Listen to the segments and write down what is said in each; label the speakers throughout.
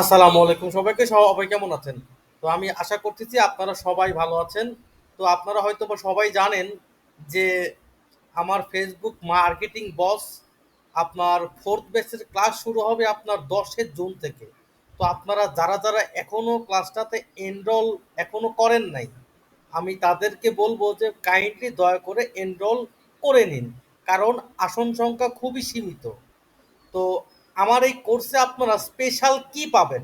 Speaker 1: আসসালামু আলাইকুম সবাইকে সবাই কেমন আছেন? তো আমি আশা করতেছি আপনারা সবাই ভালো আছেন। তো আপনারা হয়তো বা সবাই জানেন যে আমার ফেসবুক মার্কেটিং বস আপনার ফোর্থ ব্যাচের ক্লাস শুরু হবে আপনার দশের জুন থেকে। তো আপনারা যারা যারা এখনও ক্লাসটাতে এনরোল এখনও করেন নাই, আমি তাদেরকে বলব যে কাইন্ডলি দয়া করে এনরোল করে নিন। কারণ আসন সংখ্যা খুবই সীমিত। তো আমার এই কোর্সে আপনারা স্পেশাল কি পাবেন?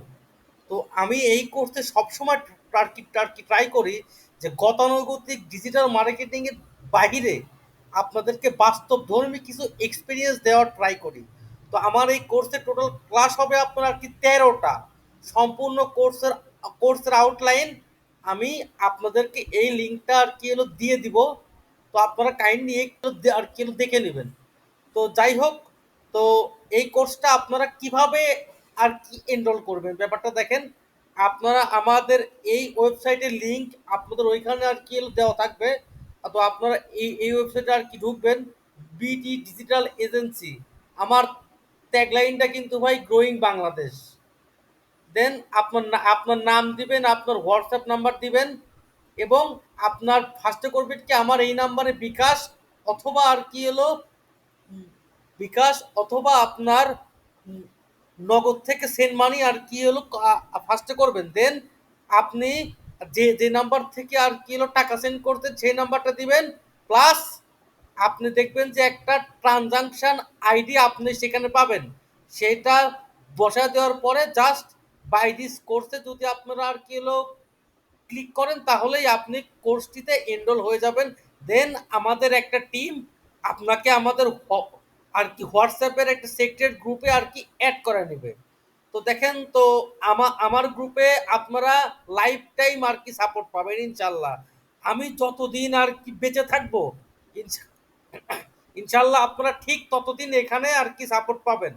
Speaker 1: তো আমি এই কোর্সে সবসময় টার্কি আর ট্রাই করি যে গতানুগতিক ডিজিটাল মার্কেটিংয়ের বাহিরে আপনাদেরকে বাস্তবধর্মী কিছু এক্সপিরিয়েন্স দেওয়ার ট্রাই করি। তো আমার এই কোর্সে টোটাল ক্লাস হবে আপনার কি তেরোটা। সম্পূর্ণ কোর্সের কোর্সের আউটলাইন আমি আপনাদেরকে এই লিঙ্কটা আর কি হলো দিয়ে দিব। তো আপনারা কাইন্ডলি একটু আর কি দেখে নেবেন। তো যাই হোক, তো এই কোর্সটা আপনারা কীভাবে আর কি এনরোল করবেন? ব্যাপারটা দেখেন, আপনারা আমাদের এই ওয়েবসাইটের লিংক আপনাদের ওইখানে আর কি দেওয়া থাকবে। তো আপনারা এই এই ওয়েবসাইটে আর কি ঢুকবেন বিটি ডিজিটাল এজেন্সি আমার ট্যাগলাইনটা কিন্তু ভাই গ্রোয়িং বাংলাদেশ দেন আপনার আপনার নাম দিবেন, আপনার হোয়াটসঅ্যাপ নাম্বার দিবেন এবং আপনার ফার্স্টে করবেন কি, আমার এই নাম্বারে বিকাশ অথবা আর কি হলো বিকাশ অথবা আপনার নগদ থেকে সেন্ড মানি আর কি হলো ফার্স্টে করবেন। দেন আপনি যে যে নাম্বার থেকে আর কি হলো টাকা সেন্ড করতেন সেই নাম্বারটা দিবেন। প্লাস আপনি দেখবেন যে একটা ট্রানজাকশন আইডি আপনি সেখানে পাবেন। সেটা বসা দেওয়ার পরে জাস্ট বাই দিস কোর্সে যদি আপনারা আর কি হলো ক্লিক করেন, তাহলেই আপনি কোর্সটিতে এনরোল হয়ে যাবেন। দেন আমাদের একটা টিম আপনাকে আমাদের আর কি হোয়াটসঅ্যাপের একটা সেক্রেট গ্রুপে আর কি অ্যাড করে নেবে। তো দেখেন তো আমার আমার গ্রুপে আপনারা লাইফ টাইম আর কি সাপোর্ট পাবেন ইনশাল্লাহ। আমি যতদিন আর কি বেঁচে থাকব, ইনশা- ইনশাল্লাহ আপনারা ঠিক ততদিন এখানে আর কি সাপোর্ট পাবেন।